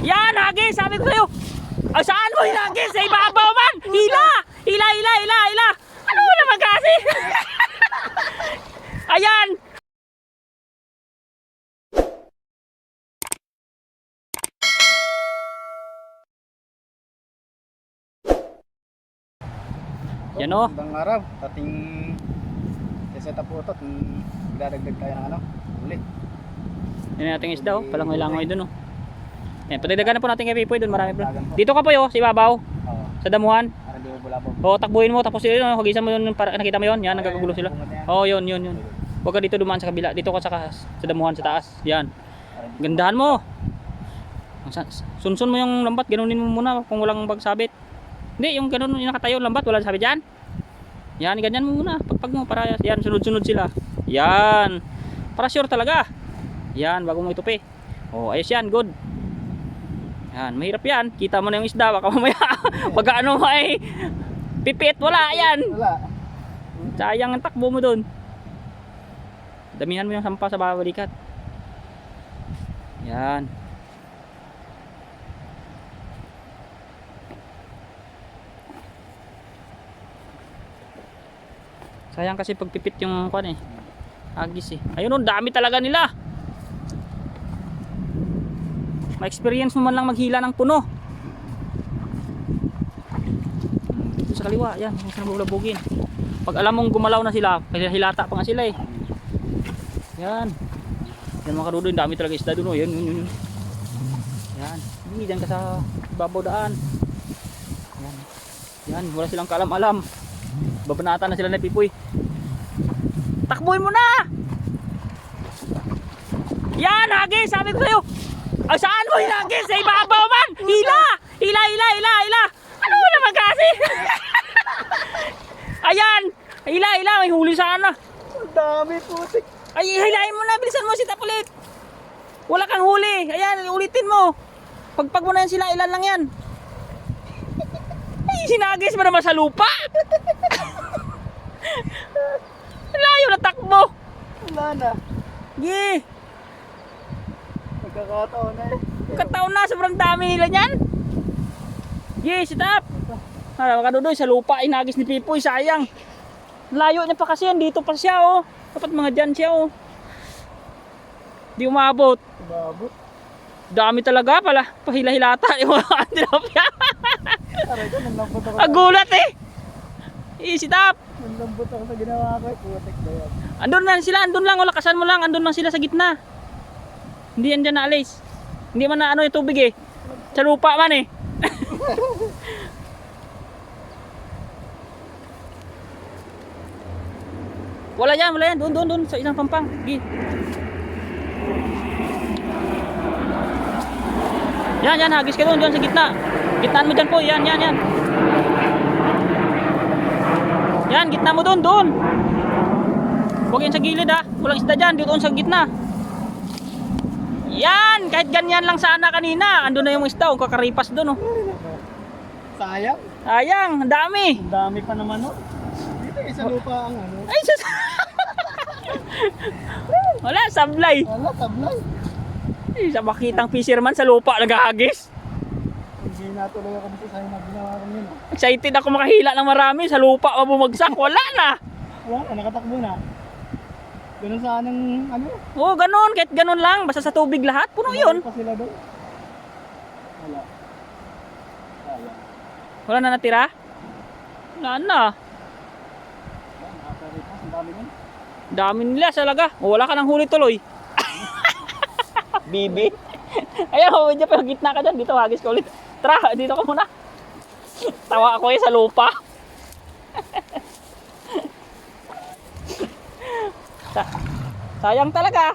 Yan, hagis! Sabi ko sa'yo! Ay, saan mo hinagis? Sa ibabaw man! Hila! Hila, hila, hila, hila! Ano mo naman kasi? Ayan! Yan o. Magandang araw. Ating set up po ito. at Magdadagdag tayo ng ano. Uli. Yan ang ating isda oh. Palang langoy dun oh. Yan, patagdagan na po natin kay Pipoy dun. Marami pa. Dito ka po yo, sa ibabaw. Oo. Sa damuhan. Para di mo bulabog. O, takbuhin mo. Tapos yun, oh, hagisan mo yun. Para, nakita mo yun? Yan, nagkagulo sila. Oo, oh, yun, yun, yun. Huwag ka dito dumaan sa kabila. Dito ka sa, sa damuhan sa taas. Yan. Gandahan mo. Sunsun mo yung lambat. Ganunin mo muna kung walang bagsabit. Hindi, yung ganun yung nakatayo lambat. Walang sabit dyan. Yan, ganyan mo muna. Pagpag mo para yan, sunod-sunod sila. Yan. Para sure talaga. Yan, bago mo itupi. Oh, ayos yan. Good. Yan, mahirap yan. Kita mo na yung isda. Baka mamaya, pag ano ay pipit. Wala, yan. Wala. Sayang ang takbo mo doon. Damihan mo yung sampa sa babalikat. Yan. Sayang kasi pagpipit yung kwan eh. Agis eh. Ayun oh, dami talaga nila. Ma-experience mo man lang maghila ng puno. Dito sa kaliwa, yan, yung sa bulabugin. Pag alam mong gumalaw na sila, kasi hilata pa nga sila eh. Yan. Yan mga karudo, dami talaga isda doon. Oh. Yan, yun, yun, yun. Yan. Hindi, dyan ka sa babaw daan. Yan. Yan, wala silang kaalam-alam. Babanata na sila na pipoy. Takbuhin mo na! Yan, hagis! Sabi ko sa'yo! Ay, saan mo hinagis? Sa ibabaw man! Hila! Hila, hila, hila, hila! Ano mo naman kasi? Ayan! Hila, hila! May huli sana! Ang dami putik. Ay, hilahin mo na! Bilisan mo si Tapulit! Wala kang huli! Ayan, ulitin mo! Pagpag mo na yan sila, ilan lang yan? Ay, sinagis mo naman sa lupa! Layo na takbo! Wala na. Ye! Nagkakataon na eh. Kataon na, sobrang dami nila niyan! Ye, sit up! Ah, makadudoy, sa lupa, inagis ni Pipoy, sayang! Layo niya pa kasi yan, dito pa siya oh! Dapat mga dyan siya oh! Di umabot. Babot. Dami talaga pala. Pahila-hilata. Yung mga tilapia. Aray ko, nalambot ako. Agulat eh. Easy ako sa ginawa ko. Putik ba yan? Andun lang sila. Andun lang. O lakasan mo lang. Andun lang sila sa gitna. Hindi yan dyan naalis. Hindi man na ano yung tubig eh. Sa lupa man eh. wala yan. Wala yan. Doon, doon, doon. Sa isang pampang. Gi. Yan, yan. Hagis ka doon. Doon sa gitna. Gitnaan mo dyan po. Yan, yan, yan. Yan, gitna mo doon, doon. Huwag yan sa gilid ha. Walang isda dyan, doon sa gitna. Yan, kahit ganyan lang sana kanina. Andun na yung isda, kung kakaripas doon oh. Sayang. Sayang, ang dami. Ang dami pa naman oh. Dito isa lupa ang ano. Ay, sus. Wala, sablay. Wala, tablay. Ay, sa makitang fisherman sa lupa naghahagis. Hindi natuloy ako dito sa na ginawa ko yun. oh. Excited ako makahila ng marami sa lupa o bumagsak. Wala na. Wala ka, nakatakbo na. Ganun sa anong ano. Oo, ganun. Kahit ganun lang. Basta sa tubig lahat. Puno yun. Wala pa sila doon. Wala. Wala. Wala na natira? Wala na. Nakakaripas. Ang dami nun. Dami nila talaga. Wala ka ng huli tuloy. Bibi. Ayan, oh, medyo pero gitna ka dyan. Dito, hagis ka ulit. Tara, dito ka muna. Tawa ako eh sa lupa. Sa- sayang talaga.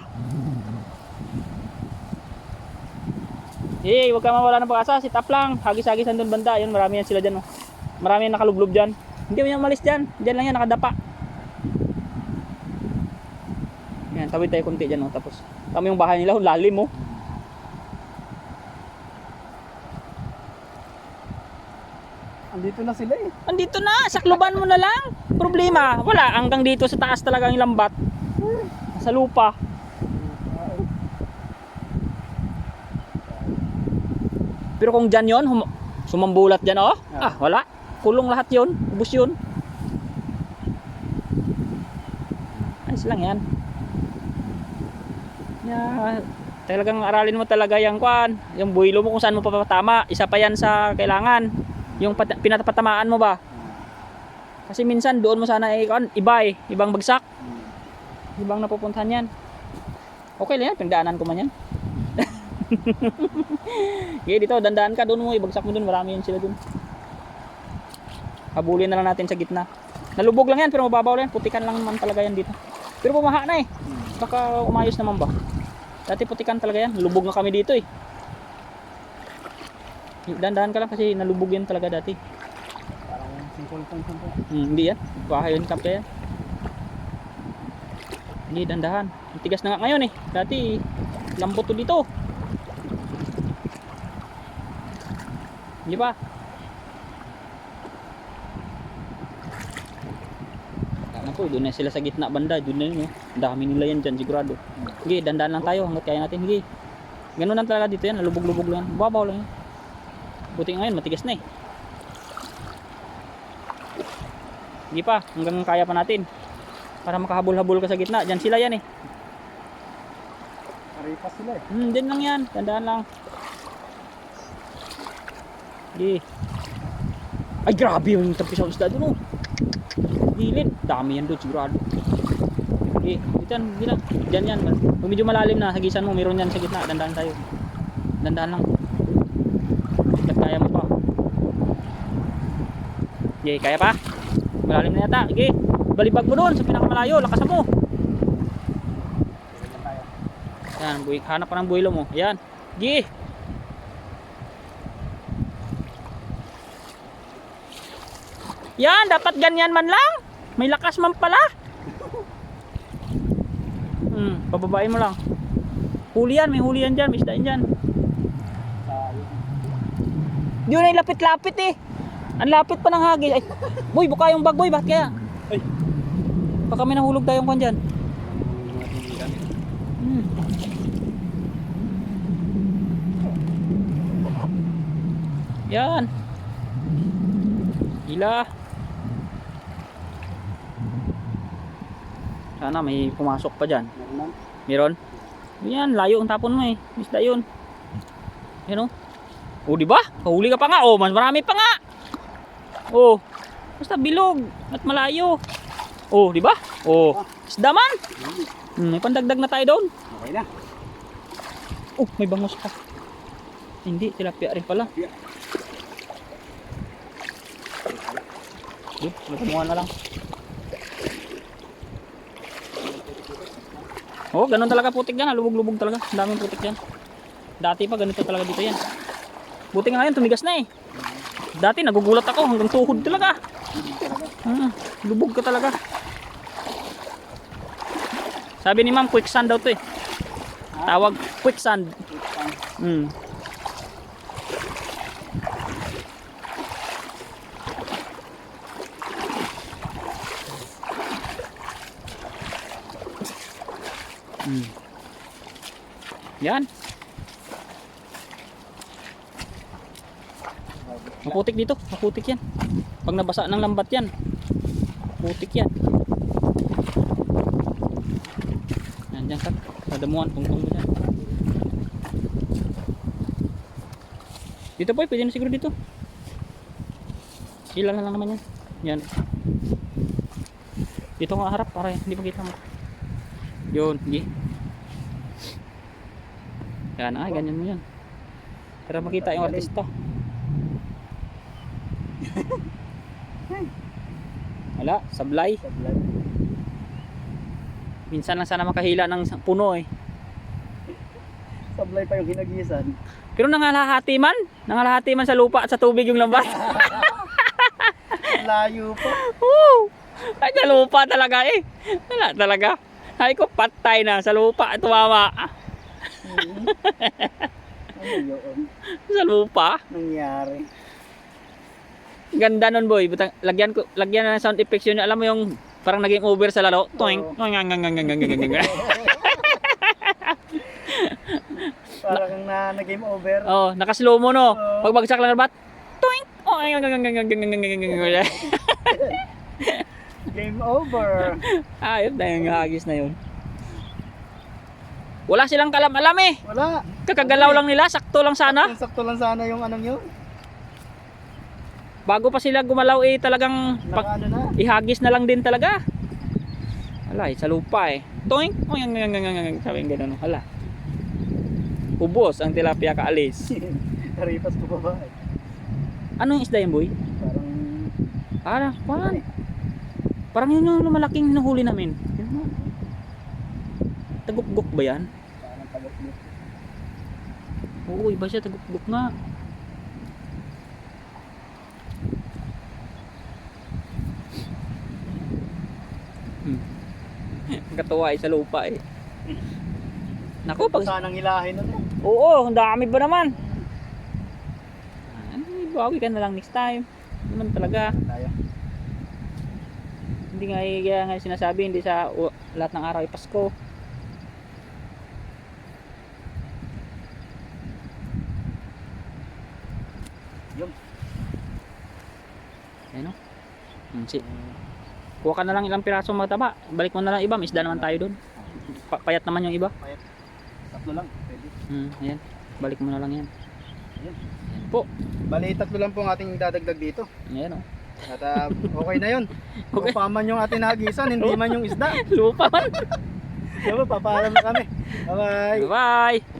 Eh, huwag ka mawala ng pag-asa. Sit up lang. Hagis-hagis nandun banda. Yun, marami yan sila dyan. Oh. Marami yan nakalublob dyan. Hindi mo yan malis dyan. Dyan lang yan, nakadapa. Yan, tawid tayo konti dyan. Oh. Tapos, kami yung bahay nila. oh, Lalim mo. Andito na sila eh. Andito na, sakluban mo na lang. Problema, wala. Hanggang dito sa taas talaga ang lambat. Sa lupa. Pero kung dyan yun, sumambulat dyan, oh. Ah, wala. Kulong lahat yun. Ubus yun. Ayos lang yan. Yeah, talagang aralin mo talaga yung kwan, yung buhilo mo kung saan mo papatama. Isa pa yan sa kailangan. Yung pat- pinatapatamaan mo ba? Kasi minsan doon mo sana eh, kwan, iba eh, ibang bagsak. Ibang napupuntahan yan. Okay lang yan, pindaanan ko man yan. Okay, dito, dandaan ka doon mo, ibagsak mo doon, marami yan sila doon. Habulin na lang natin sa gitna. Nalubog lang yan, pero mababaw lang yan. Putikan lang naman talaga yan dito. Pero bumaha na eh. Baka umayos naman ba? Dati putikan talaga yan. Lubog na kami dito eh. Dandahan ka lang kasi nalubog yan talaga dati. Parang simple simple. Hmm, hindi yan. Bahay yun kamp yan. Hindi, dandahan. Ang tigas na nga ngayon eh. Dati, lambot to dito. Hindi ba? Ano po, doon na sila sa gitna banda. Doon na yun. Oh. Ang dami nila yan dyan, sigurado. Sige, dandahan lang tayo hanggat kaya natin. Sige. Ganun lang talaga dito yan. Nalubog-lubog lang. Babaw lang yan. Buti ngayon, matigas na eh. Hindi pa, hanggang kaya pa natin. Para makahabol-habol ka sa gitna. Diyan sila yan eh. Paripas sila eh. Hmm, din lang yan. Tandaan lang. Di. Ay, grabe yung tapis ng isda doon oh. Gilid. Dami yan doon, sigurado. Di, dito yan, dito lang. Diyan yan. Kung medyo malalim na, hagisan mo, meron yan sa gitna. Dandaan tayo. Dandaan lang. Hanggat kaya mo pa. Okay, kaya pa? Malalim na yata. Okay. Balibag mo doon sa pinakamalayo. Lakasan mo. Yan, buhay, hanap ka ng buhilo mo. Yan. Gi. Yan, dapat ganyan man lang. May lakas man pala. Hmm, pababain mo lang. Huli yan, may huli yan dyan, may isda yan dyan. Di na lapit-lapit eh. Ang lapit pa ng hagis. Ay, boy, buka yung bag, boy. Bakit kaya? Ay. Baka may nahulog tayong kwan dyan. Hmm. Yan. Gila. Sana may pumasok pa dyan. Meron? Yan, layo ang tapon mo eh. Isda yun. Yan o. O, di ba? Kahuli ka pa nga. O, mas marami pa nga. O, basta bilog at malayo. O, di ba? O, isda man. Hmm, may pandagdag na tayo doon. Okay na. Oh, may bangus pa. Hindi, tilapia rin pala. Tilapia. Di, kumuha na lang. Oh, ganun talaga putik yan. Lubog-lubog talaga. Ang daming putik yan. Dati pa ganito talaga dito yan. Buti nga ngayon, tumigas na eh. Dati nagugulat ako hanggang tuhod talaga. Hmm, lubog ka talaga. Sabi ni ma'am, quicksand daw to eh. Tawag quicksand. Hmm. Hmm. Yan. Maputik dito. Maputik yan. Pag nabasa ng lambat yan. Maputik. Yan dyan ka. Sadamuhan. Tungtong mo dyan. Dito po, pwede na siguro dito. Ilan na lang naman yan. Yan. Dito nga harap para hindi makita mo. Yun, gi. Yan, ay, ganyan mo yan. Para makita yung artista. Wala, sablay. Minsan lang sana makahila ng puno eh. Sablay pa yung hinagisan. Pero nangalahati man. Nangalahati man sa lupa at sa tubig yung lambat. Layo pa. Woo! Ay, sa lupa talaga eh. Wala talaga. Ay ko, patay na sa lupa. Tumama. Ano yun? Sa lupa. Nangyari. Ganda nun boy. Butang, lagyan ko, lagyan na ng sound effects yun. Alam mo yung parang naging over sa laro. Toing. Oo. Parang na, na game over. Oh, naka-slow mo no. Oo. Pag bagsak lang bat. Toink. Oh, ay, ay, ay, ay, ay, ay, ay. Game over. Ayun na yung hagis na yun. Wala silang kalam-alam eh. Wala. Kakagalaw lang nila, sakto lang sana. Sakto lang sana yung anong yun. Bago pa sila gumalaw eh talagang pag, Nakaano na. ihagis na lang din talaga. Wala eh, sa lupa eh. Toink. Oh, yung, yung, yung, yung, yung, sabi yung ganun. Wala. Ubos ang tilapia kaalis. Karipas ko pa ba? eh. Ano yung isda yan, boy? Parang Ah, parang, parang yun yung lumalaking hinuhuli namin. Tagukgok ba yan? parang tagot mo. Oo, iba siya. Tagukgok nga. Hmm. Katuwa eh sa lupa eh. Naku, pag... Sanang hilahin nun eh. Oo, ang dami ba naman? Ano, bawi ka na lang next time. Ano Naman talaga. Tayo. Hindi nga eh, kaya nga sinasabi, hindi sa u- lahat ng araw ay Pasko. Yun. Ayun o. Hmm, si, kuha ka na lang ilang piraso mataba. Balik mo na lang iba, may isda naman tayo doon. Pa- payat naman yung iba. Tatlo lang. Pwede. Hmm, ayan. Balik mo na lang yan. Ayan. Ayan po. Bali, tatlo lang po ang ating dadagdag dito. Ayan o. At ah, okay na yun. Okay. Okay. man yung ating nagisan, hindi man yung isda. Lupa man. Diba, papaalam na kami. Bye-bye. Bye!